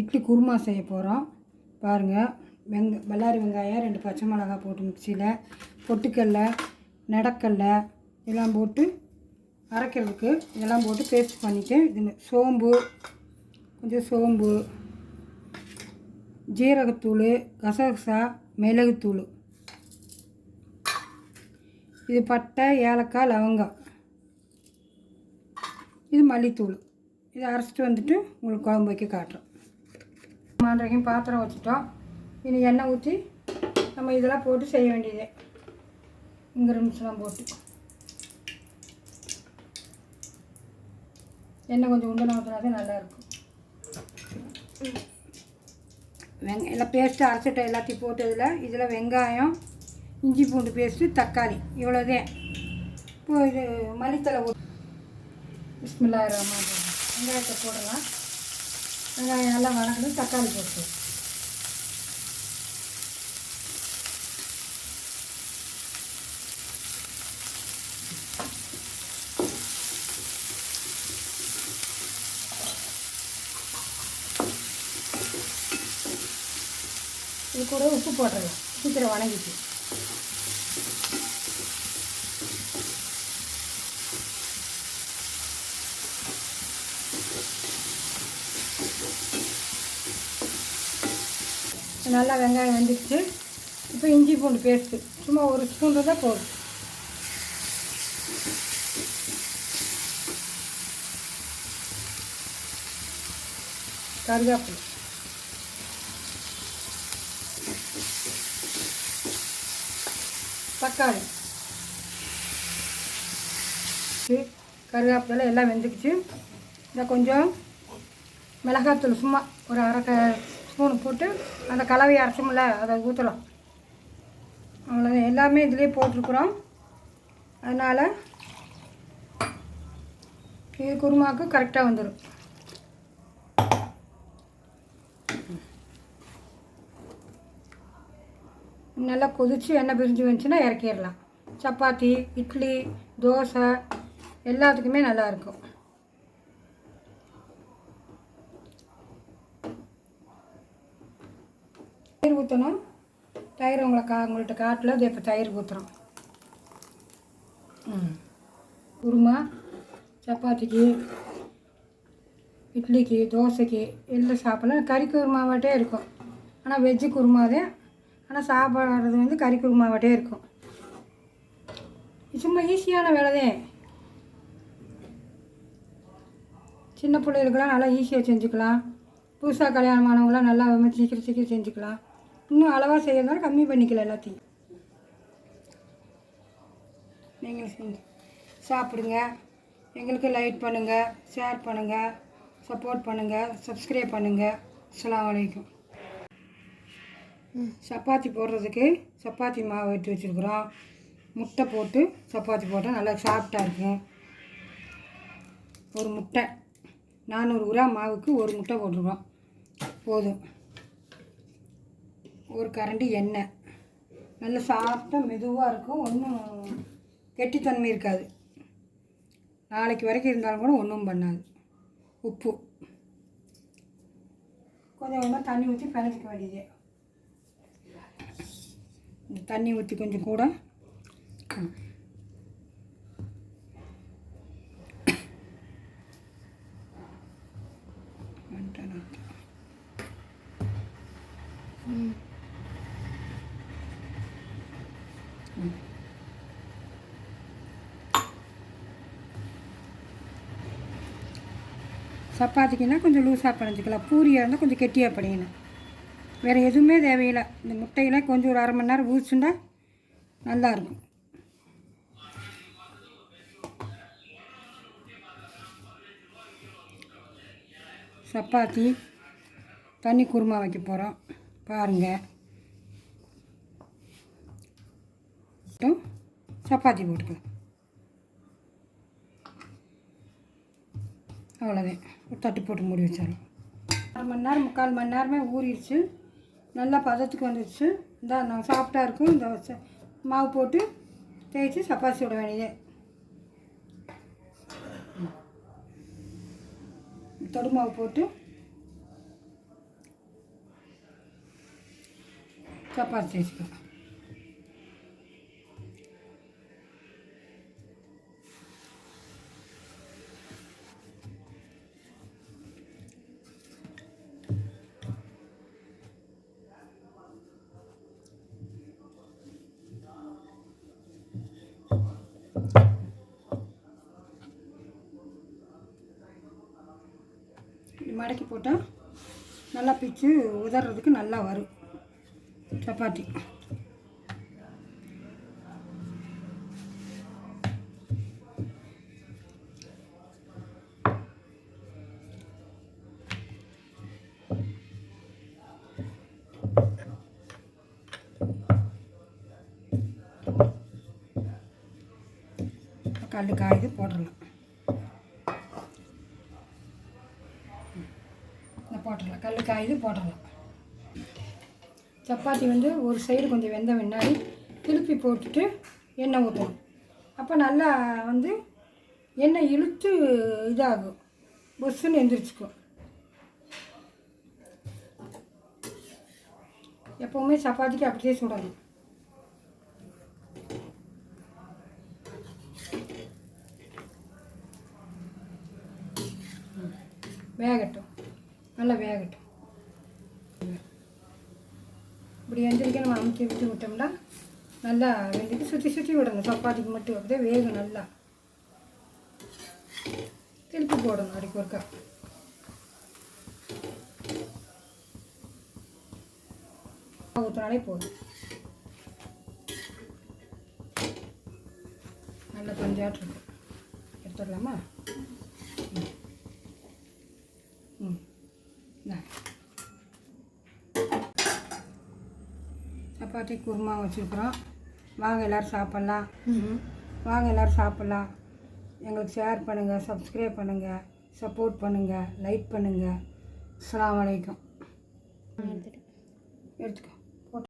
இட்லி குருமா செய்ய போகிறோம் பாருங்கள் வெங்க பல்லாரி வெங்காயம் ரெண்டு பச்சை மிளகா போட்டு மிக்சியில் பொட்டுக்கடல நடக்கடல இதெல்லாம் போட்டு அரைக்கிறதுக்கு இதெல்லாம் போட்டு பேஸ்ட் பண்ணிவிட்டு இது சோம்பு கொஞ்சம் சோம்பு ஜீரகத்தூள் கசகசா மிளகுத்தூள். இது பட்டை ஏலக்காய் லவங்கம். இது மல்லித்தூள். இதை அரைச்சிட்டு வந்துட்டு உங்களுக்கு குழம்பு வைக்க காட்டுறோம். மாண்டரைக்கும் பாத்திரம் வச்சுட்டோம். இனி எண்ணெய் ஊற்றி நம்ம இதெல்லாம் போட்டு செய்ய வேண்டியது. இங்கே நிமிஷம்லாம் போட்டு. எண்ணெய் கொஞ்சம் உண்டனை ஊற்றினா நல்லாயிருக்கும் வெங்க எல்லாம் பேஸ்ட்டு அரைச்சிட்டோம் எல்லாத்தையும் போட்டு இதில் இதில் வெங்காயம் இஞ்சி பூண்டு பேஸ்ட்டு தக்காளி இவ்வளோதே இப்போ இது மல்லித்தலை ஊ பிஸ்மில்லா ரஹ்மான் வெங்காயத்தை போடலாம். வெங்காயம் நல்லா வதக்கணும் தக்காளி போட்டு. இது கூட உப்பு போட்டுடலாம். சீக்கிரம் வணங்கிட்டு. நல்லா வெங்காயம் வெந்துடுச்சு இப்போ இஞ்சி பூண்டு பேஸ்ட்டு. சும்மா ஒரு ஸ்பூன் தான் போதும். கருவேப்பிலை. தக்காளி. கருகாப்பில் எல்லாம் வெந்துக்குச்சு இதை கொஞ்சம் மிளகாத்தூள் சும்மா ஒரு அரை க போட்டு அந்த கலவையை அரைச்சோம்ல அதை ஊற்றலாம் அவ்வளோதான் எல்லாமே இதிலே போட்டிருக்குறோம். அதனால் இது குருமாவுக்கு கரெக்டாக வந்துடும் நல்லா கொதித்து எண்ணெய் பிரிஞ்சு வந்துச்சுன்னா இறக்கிடலாம். சப்பாத்தி இட்லி தோசை எல்லாத்துக்குமே நல்லாயிருக்கும் ஊற்றணும் தயிர் உங்களை கா உங்கள்கிட்ட காட்டில் இது இப்போ தயிர் ஊற்றுறோம் ம். குருமா சப்பாத்திக்கு இட்லிக்கு தோசைக்கு எல்லாம் சாப்பிடலாம் கறி குருமாவாட்டே இருக்கும். ஆனால் வெஜ்ஜு தான் ஆனால் சாப்பிட்றது வந்து கறி குருமாவாட்டே இருக்கும். சும்மா ஈஸியான வேலைதே. சின்ன பிள்ளைகளுக்கெல்லாம் நல்லா ஈஸியாக செஞ்சுக்கலாம். புதுசாக கல்யாணம் ஆனவங்களாம் நல்லா சீக்கிரம் சீக்கிரம் செஞ்சுக்கலாம். இன்னும் அளவாக செய்யறதுனால கம்மி பண்ணிக்கலாம் எல்லாத்தையும். நீங்களும் செஞ்சு சாப்பிடுங்க. எங்களுக்கு லைக் பண்ணுங்கள் ஷேர் பண்ணுங்கள் சப்போர்ட் பண்ணுங்கள் சப்ஸ்கிரைப் பண்ணுங்கள் அஸ்ஸலாமு அலைக்கும் சப்பாத்தி போடுறதுக்கு சப்பாத்தி மாவு எடுத்து வச்சுருக்குறோம். முட்டை போட்டு சப்பாத்தி போட்டால் நல்லா சாஃப்டாக இருக்கும். ஒரு முட்டை. நானூறு கிராம் மாவுக்கு ஒரு முட்டை போட்டிருக்கோம். போதும். ஒரு கரண்டி எண்ணெய். நல்ல சாஃப்டாக மெதுவாக இருக்கும். ஒன்றும் கெட்டித்தன்மை இருக்காது. நாளைக்கு வரைக்கும் இருந்தாலும் கூட ஒன்றும் பண்ணாது. உப்பு. கொஞ்சம் கொஞ்சமாக தண்ணி ஊற்றி பிணைச்சிக்க வேண்டியது. இந்த தண்ணி ஊற்றி கொஞ்சம் கூட. ம். சப்பாத்திக்குன்னா கொஞ்சம் லூஸாக பிணைஞ்சிக்கலாம். பூரியாக இருந்தால் கொஞ்சம் கெட்டியாக பிணையணும். வேறு எதுவுமே தேவையில்லை. இந்த முட்டையெல்லாம் கொஞ்சம் ஒரு அரை மணி நேரம் ஊறிச்சுண்டா நல்லாயிருக்கும். சப்பாத்தி தண்ணி குருமா வைக்க போகிறோம் பாருங்கள் மட்டும் சப்பாத்தி போட்டுக்கலாம் அவ்வளோதான் தட்டு போட்டு மூடி வச்சாலும் அரை மணி நேரம் முக்கால் மணி நேரமே ஊறிடுச்சு நல்லா பதத்துக்கு வந்துடுச்சு இந்த நாங்கள் சாஃப்டாக இருக்கும் இந்த மாவு போட்டு தேய்ச்சி சப்பாத்தி விட வேண்டியதே வேண்டியது தொடுமாவு போட்டு சப்பாத்தி தேய்ச்சிக்கலாம் மடக்கி போட்டால் நல்லா பிச்சு உதறதுக்கு நல்லா வரும். சப்பாத்தி. கல் காயுது போடலாம் இந்த போட்டுடலாம். கல் காயுது போட்டுடலாம். சப்பாத்தி வந்து ஒரு சைடு கொஞ்சம் வெந்த முன்னாடி திருப்பி போட்டுட்டு எண்ணெய் ஊற்றணும் அப்போ நல்லா வந்து எண்ணெய் இழுத்து இதாகும். பொஸ்ஸுன்னு எழுந்திரிச்சிக்கும் எப்போவுமே சப்பாத்திக்கு அப்படியே சுடணும். வேகட்டும். நல்லா வேகட்டும். இப்படி எந்திரிக்க நம்ம அமுக்கி விட்டு விட்டோம்னா நல்லா வெந்துட்டு சுற்றி சுற்றி விடணும். சப்பாத்திக்கு மட்டும் அப்படியே வேகும் நல்லா. திருப்பி போடணும் அடிக்கு ஒருக்கா. ஊற்றினாலே போதும். நல்லா பஞ்சாட்டு இருக்கும் எடுத்துடலாமா? சப்பாத்தி குருமா வச்சுருக்குறோம். வாங்க எல்லோரும் சாப்பிட்லாம். வாங்க எல்லோரும் சாப்பிட்லாம். எங்களுக்கு ஷேர் பண்ணுங்கள் சப்ஸ்கிரைப் பண்ணுங்கள் சப்போர்ட் பண்ணுங்கள் லைக் பண்ணுங்கள் அஸ்ஸலாமு அலைக்கும். எடுத்துக்கோ.